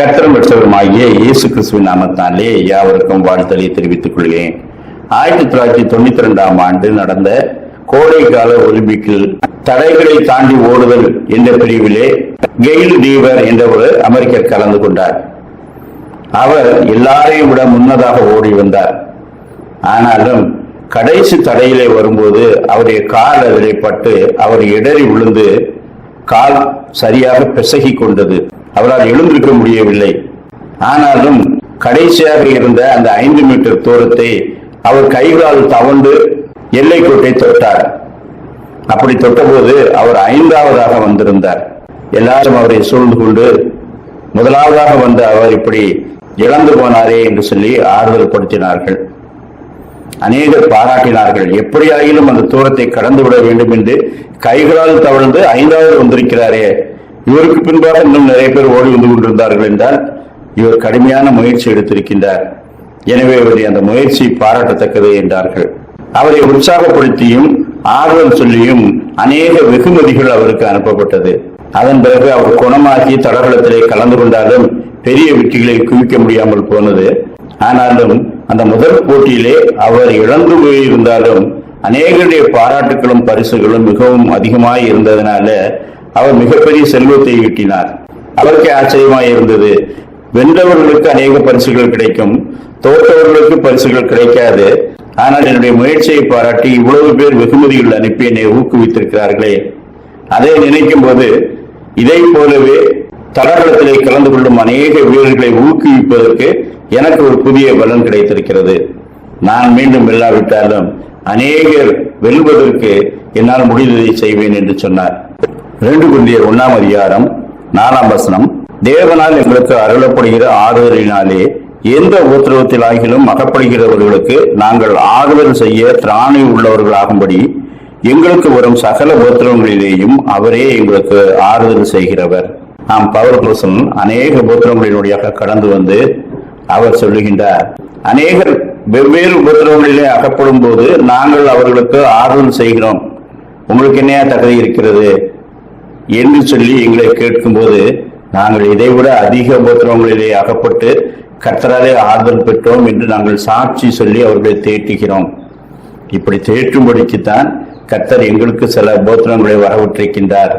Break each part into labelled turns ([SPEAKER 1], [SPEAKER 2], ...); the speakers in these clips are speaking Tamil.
[SPEAKER 1] கர்த்தரும் பெற்றவருமாகிய இயேசு கிறிஸ்துவின் நாமத்தாலே யாவருக்கும் வாழ்த்தலை தெரிவித்துக் கொள்கிறேன். ஆயிரத்தி தொள்ளாயிரத்தி தொண்ணூத்தி ரெண்டாம் ஆண்டு நடந்த கோடை கால ஒலிம்பிக்கில் தடைகளை தாண்டி ஓடுதல் என்ற பிரிவிலே கெயில் டீவர் என்ற ஒரு அமெரிக்கர் கலந்து கொண்டார். அவர் எல்லாரையும் விட முன்னதாக ஓடி வந்தார். ஆனாலும் கடைசி தடையிலே வரும்போது அவருடைய கால் அதிலே பட்டு அவர் இடறி விழுந்து கால் சரியாக பிசகி கொண்டது. அவரால் எழுந்திருக்க முடியவில்லை. ஆனாலும் கடைசியாக இருந்த அந்த ஐந்து மீட்டர் தூரத்தை அவர் கைகளால் தவண்டு எல்லைக்கோட்டை தொட்டார். அப்படி தொட்டபோது அவர் ஐந்தாவதாக வந்திருந்தார். எல்லாரும் அவரை சூழ்ந்து கொண்டு முதலாவதாக வந்த அவர் இப்படி இழந்து போனாரே என்று சொல்லி ஆறுதல் படுத்தினார்கள் அநேகர் பாராட்டினார்கள். எப்படியாயிலும் அந்த தூரத்தை கடந்து விட வேண்டும் என்று கைகளால் தவழ்ந்து ஐந்தாவது வந்திருக்கிறாரே இவருக்கு பின்பாக இன்னும் நிறைய பேர் ஓடி வந்து கொண்டிருந்தார்கள் என்றால் இவர் கடுமையான முயற்சி எடுத்திருக்கின்றார். எனவே இவருடைய அந்த முயற்சி பாராட்டத்தக்கது என்றார்கள். அவரை உற்சாகப்படுத்தியும் ஆர்வம் சொல்லியும் அநேக வெகுமதிகள் அவருக்கு அனுப்பப்பட்டது. அதன் பிறகு அவர் குணமாகி தடகளத்திலே கலந்து கொண்டாலும் பெரிய வெற்றிகளை குவிக்க முடியாமல் போனது. ஆனாலும் அந்த முதல் போட்டியிலே அவர் இழந்து போயிருந்தாலும் அநேகருடைய பாராட்டுகளும் பரிசுகளும் மிகவும் அதிகமாய் இருந்ததனால அவர் மிகப்பெரிய செல்வத்தை ஈட்டினார். அவருக்கே ஆச்சரியமாய் இருந்தது. வென்றவர்களுக்கு அநேக பரிசுகள் கிடைக்கும். தோற்றவர்களுக்கு பரிசுகள் கிடைக்காது. ஆனால் என்னுடைய முயற்சியை பாராட்டி இவ்வளவு பேர் வெகுமதிகள் அனுப்பி என்னை ஊக்குவித்திருக்கிறார்களே. அதை நினைக்கும் போது இதை போலவே தடகளத்திலே கலந்து கொள்ளும் அநேக வீரர்களை ஊக்குவிப்பதற்கு எனக்கு ஒரு புதிய பலன் கிடைத்திருக்கிறது. நான் மீண்டும் வெல்லாவிட்டாலும் அநேகர் வெல்வதற்கு என்னால் முடிந்ததை செய்வேன் என்று சொன்னார். ரெண்டு குந்தியர் ஒன்னாம் அதிகாரம் நாலாம் வசனம். தேவனால் எங்களுக்கு அருளப்படுகிற ஆறுதலினாலே எந்த உபத்திரவத்தில் ஆகிலும் அகப்படுகிறவர்களுக்கு நாங்கள் ஆறுதல் செய்ய திராணி உள்ளவர்களாகும்படி எங்களுக்கு வரும் சகல உபத்திரவங்களிலேயும் அவரே எங்களுக்கு ஆறுதல் செய்கிறவர். நாம் பவர் அநேக அநேக உபத்திரவங்களினுடையாக கடந்து வந்து அவர் சொல்லுகின்றார். அநேகர் வெவ்வேறு உபத்திரவங்களிலே அகப்படும் போது நாங்கள் அவர்களுக்கு ஆறுதல் செய்கிறோம். உங்களுக்கு என்னையா தகுதி இருக்கிறது? என்று சொல்லி எங்களை கேட்கும்போது நாங்கள் இதைவிட அதிக உபத்திரவங்களிலே அகப்பட்டு கர்த்தராலே ஆறுதல் பெற்றோம் என்று நாங்கள் சாட்சி சொல்லி அவர்களை தேற்றுகிறோம். இப்படி தேற்றும்படிக்குத்தான் கர்த்தர் எங்களுக்கு சில உபத்திரங்களை வரவிட்டிருக்கின்றார்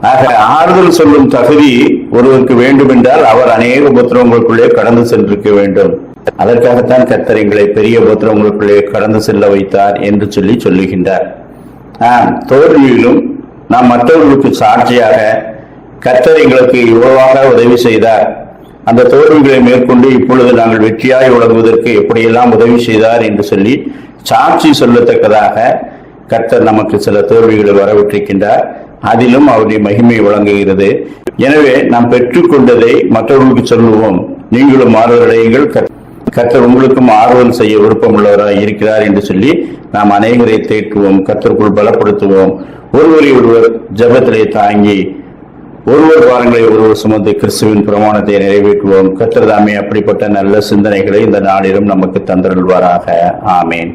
[SPEAKER 1] ஆக ஆறுதல் சொல்லும் தகுதி ஒருவருக்கு வேண்டும் என்றால் அவர் அநேக உபத்திரவங்களுக்குள்ளே கடந்து சென்றிருக்க வேண்டும். அதற்காகத்தான் கர்த்தர் எங்களை பெரிய உபத்திரவங்களுக்குள்ளே கடந்து செல்ல வைத்தார் என்று சொல்லி சொல்லுகின்றார். ஆம் தோல்வியிலும் நாம் மற்றவர்களுக்கு சாட்சியாக கர்த்தர் எங்களுக்கு இவ்வளவாக உதவி செய்தார். அந்த தோல்விகளை மேற்கொண்டு இப்பொழுது நாங்கள் வெற்றியாய் வழங்குவதற்கு எப்படியெல்லாம் உதவி செய்தார் என்று சொல்லி சாட்சி சொல்லத்தக்கதாக கர்த்தர் நமக்கு சில தோல்விகளை வரவிட்டிருக்கின்றார் அதிலும் அவருடைய மகிமை வழங்குகிறது எனவே நாம் பெற்றுக்கொண்டதை மற்றவர்களுக்கு சொல்லுவோம். நீங்களும் மாறுவடையுங்கள் கர்த்தர் உங்களுக்கும் ஆர்வம் செய்ய விருப்பம் உள்ளவராக இருக்கிறார் என்று சொல்லி நாம் அநேகரை தேற்றுவோம். கர்த்தருக்குள் பலப்படுத்துவோம். ஒருவரை ஒருவர் ஜபத்திலே தாங்கி ஒருவர் வாரங்களை ஒருவர் சுமந்து கிறிஸ்துவின் பிரமாணத்தை நிறைவேற்றுவோம். கத்திரதாமே அப்படிப்பட்ட நல்ல சிந்தனைகளை இந்த நாளிலும் நமக்கு தந்தருள்வாராக. ஆமேன்.